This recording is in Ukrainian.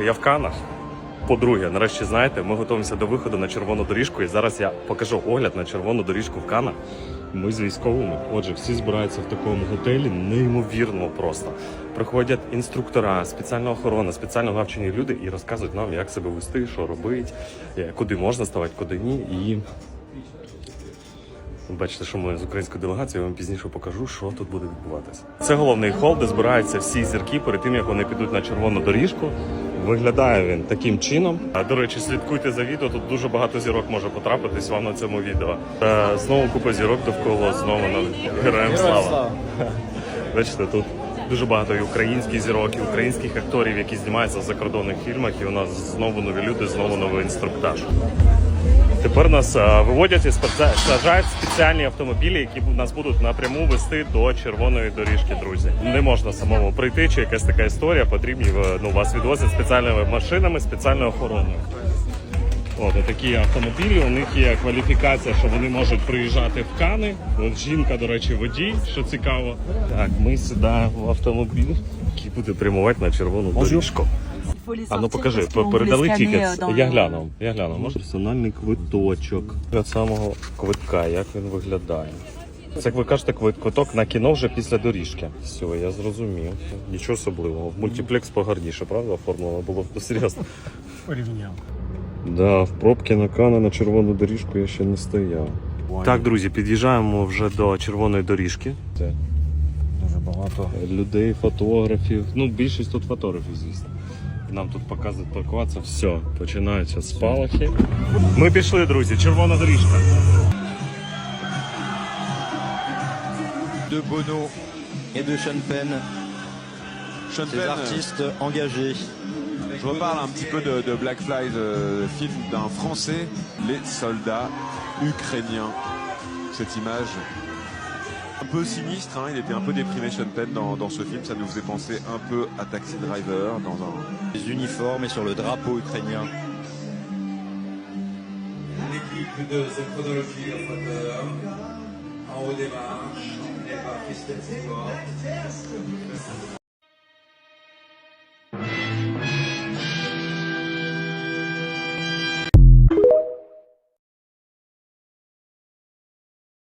Я в Канах. По-друге, нарешті знаєте, ми готуємося до виходу на червону доріжку, і зараз я покажу огляд на червону доріжку в Канах. Ми з військовими. Отже, всі збираються в такому готелі, неймовірно просто. Приходять інструктора, спеціальна охорона, спеціально навчені люди і розказують нам, як себе вести, що робити, е, куди можна ставати, куди ні. І Бачите, що ми з українською делегацією я вам пізніше покажу, що тут буде відбуватися. Це головний хол, де збираються всі зірки перед тим, як вони підуть на червону доріжку. Виглядає він таким чином. А до речі, слідкуйте за відео. Тут дуже багато зірок може потрапитись вам на цьому відео. Та знову купа зірок довкола, знову на героям слава. Бачите, тут дуже багато і українських зірок, і українських акторів, які знімаються в закордонних фільмах. І у нас знову нові люди, знову новий інструктаж. Тепер нас виводять і саджають спеціальні автомобілі, які нас будуть напряму вести до червоної доріжки, друзі. Не можна самому прийти, чи якась така історія. Потрібні е, ну вас відвозять спеціальними машинами, спеціальною охороною. От такі автомобілі. У них є кваліфікація, що вони можуть приїжджати в Кани. От жінка, до речі, водій, що цікаво. Так, ми сідаємо в автомобіль, який буде прямувати на червону доріжку. А ну покажи, передали тікет. Я глянув. Я глянув. Може персональний квиточок від самого квитка, як він виглядає. Це як ви кажете, квиток на кіно вже після доріжки. Все, я зрозумів. Нічого особливого. В мультиплекс погарніше, правда, оформлено було б серйозно. порівняв. Да, в пробки на Кана на червону доріжку я ще не стояв. Так, друзі, під'їжджаємо вже до червоної доріжки. Це Дуже багато. людей, фотографів. Ну, більшість тут фотографів, звісно. Нам тут показують паркуватися. Все, починаються спалахи. Ми пішли, друзі, червона доріжка. de Bono, et de Sean Penn, Sean ces Penn. artistes engagés. Je reparle un petit peu de, de Black Flag, euh, film d'un Français, les soldats ukrainiens. Cette image un peu sinistre, hein, il était un peu déprimé Sean Penn dans, dans ce film, ça nous faisait penser un peu à Taxi Driver dans un... Les uniformes et sur le drapeau ukrainien. L'équipe de The Chronology of Water, en haut des marches, par Christelle.